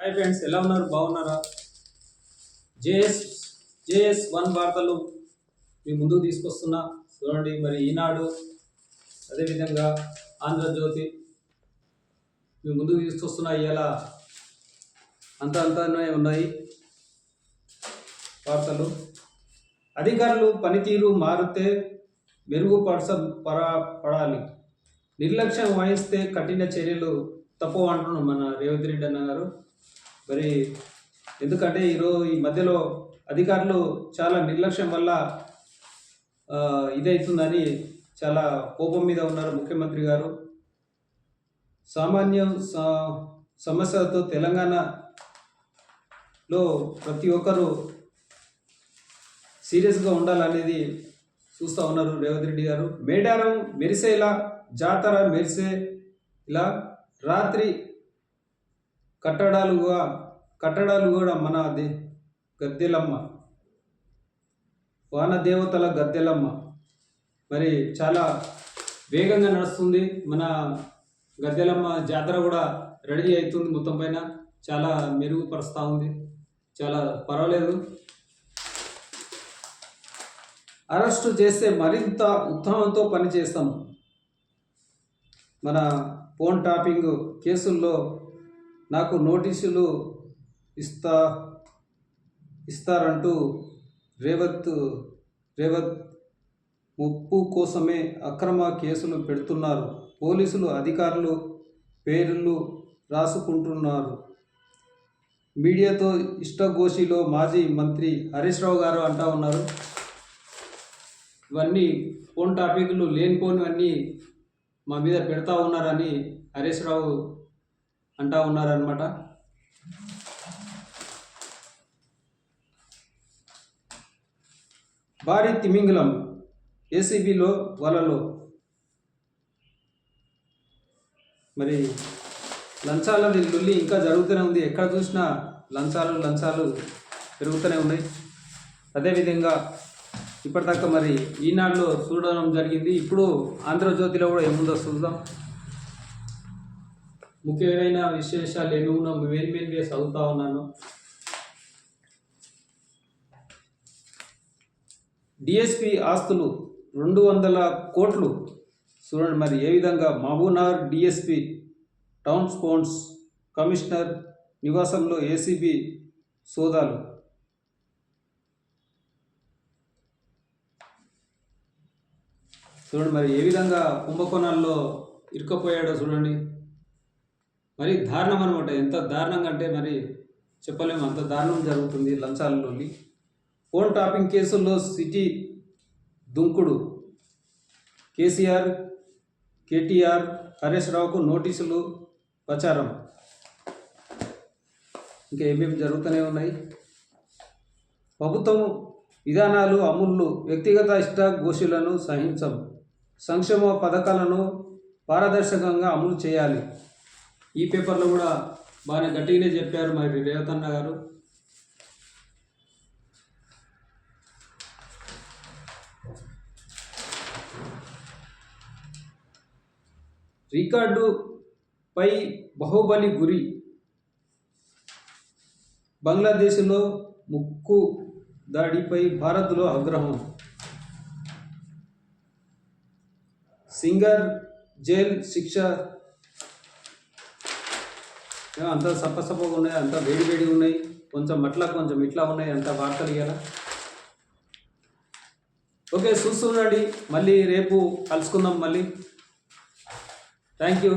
Hi friends ఎలా ఉన్నారు? బాగున్నారా? జేఎస్ జేఎస్ వన్ వార్తలు మీ ముందుకు తీసుకొస్తున్నా. చూడండి మరి ఈనాడు అదేవిధంగా ఆంధ్రజ్యోతి మీ ముందుకు తీసుకొస్తున్నా ఇలా అంత అంతానే ఉన్నాయి వార్తలు. అధికారులు పనితీరు మారితే మెరుగుపరచ పడాలి. నిర్లక్ష్యం వహిస్తే కఠిన చర్యలు తప్పు అంటున్నాం మన రేవంత్ రెడ్డి అన్న గారు. మరి ఎందుకంటే ఈరోజు ఈ మధ్యలో అధికారులు చాలా నిర్లక్ష్యం వల్ల ఇదవుతుందని చాలా కోపం మీద ఉన్నారు ముఖ్యమంత్రి గారు. సామాన్య సమస్యలతో తెలంగాణలో ప్రతి ఒక్కరూ సీరియస్గా ఉండాలనేది చూస్తూ ఉన్నారు రేవంత్ రెడ్డి గారు. మేడారం మెరిసేలా జాతర మెరిసే ఇలా రాత్రి కట్టడాలుగా కట్టడాలు కూడా మన దే గద్దెలమ్మ. వాన దేవతల గద్దెలమ్మ. మరి చాలా వేగంగా నడుస్తుంది. మన గద్దెలమ్మ జాతర కూడా రెడీ అవుతుంది మొత్తం పైన. చాలా మెరుగుపరుస్తూ ఉంది. చాలా పర్వాలేదు. అరెస్టు చేస్తే మరింత ఉత్సాహంతో పనిచేస్తాం. మన ఫోన్ టాపింగ్ కేసుల్లో నాకు నోటీసులు ఇస్తా ఇస్తారంటూ రేవత్ రేవత్ ముప్పు కోసమే అక్రమ కేసులు పెడుతున్నారు. పోలీసులు అధికారులు పేర్లు రాసుకుంటున్నారు. మీడియాతో ఇష్టగోషిలో మాజీ మంత్రి హరీష్ రావు గారు అంటా ఉన్నారు. ఇవన్నీ ఫోన్ టాపిక్లు లేనిపోనివన్నీ మా మీద పెడతా ఉన్నారని హరీష్ రావు అంటా ఉన్నారనమాట భారీ తిమింగలం ఏసీబీలో వలలో మరి లంచాల లొల్లి ఇంకా జరుగుతూనే ఉంది. ఎక్కడ చూసినా లంచాలు లంచాలు పెరుగుతూనే ఉన్నాయి. అదేవిధంగా ఇప్పటిదాకా మరి ఈనాడులో చూడడం జరిగింది. ఇప్పుడు ఆంధ్రజ్యోతిలో కూడా ఏముందో చూద్దాం. ముఖ్యమైన విశేషాలు ఏమి ఉన్నా మెయిన్ మెయిన్గా చదువుతా ఉన్నాను? డిఎస్పి ఆస్తులు రెండు వందల కోట్లు. చూడండి మరి ఏ విధంగా మహబూనార్ డిఎస్పి టౌన్ స్పోన్స్ కమిషనర్ నివాసంలో ఏసీబీ సోదాలు. చూడండి మరి ఏ విధంగా కుంభకోణాల్లో ఇరుక్కపోయాడో చూడండి. మరి దారుణం అనమాట ఎంత దారుణంగా అంటే మరి చెప్పలేము. అంత దారుణం జరుగుతుంది లంచాలలోని. ఫోన్ టాపింగ్ కేసుల్లో సిటీ దుంకుడు. కేసీఆర్ కేటీఆర్ హరీష్ రావుకు నోటీసులు ప్రచారం. ఇంకా ఏమేమి జరుగుతూనే ఉన్నాయి? ప్రభుత్వం విధానాలు అమలు వ్యక్తిగత ఇష్ట ఘోషులను సహించం. సంక్షేమ పథకాలను పారదర్శకంగా అమలు చేయాలి. ఈ పేపర్లో కూడా బాగానే గట్టిగానే చెప్పారు మరి రేవతన్న గారు. రికార్డుపై బాహుబలి గురి బంగ్లాదేశ్లో ముక్కు దాడిపై భారత్లో ఆగ్రహం. సింగర్ జైల్ శిక్ష అంతా సప్పసప్పగా ఉన్నాయి అంత వేడి వేడి ఉన్నాయి కొంచెం అట్లా కొంచెం ఇట్లా ఉన్నాయి అంత వార్తలు ఇవ్వాలా ఓకే చూస్తుండండి మళ్ళీ రేపు కలుసుకుందాం మళ్ళీ. Thank you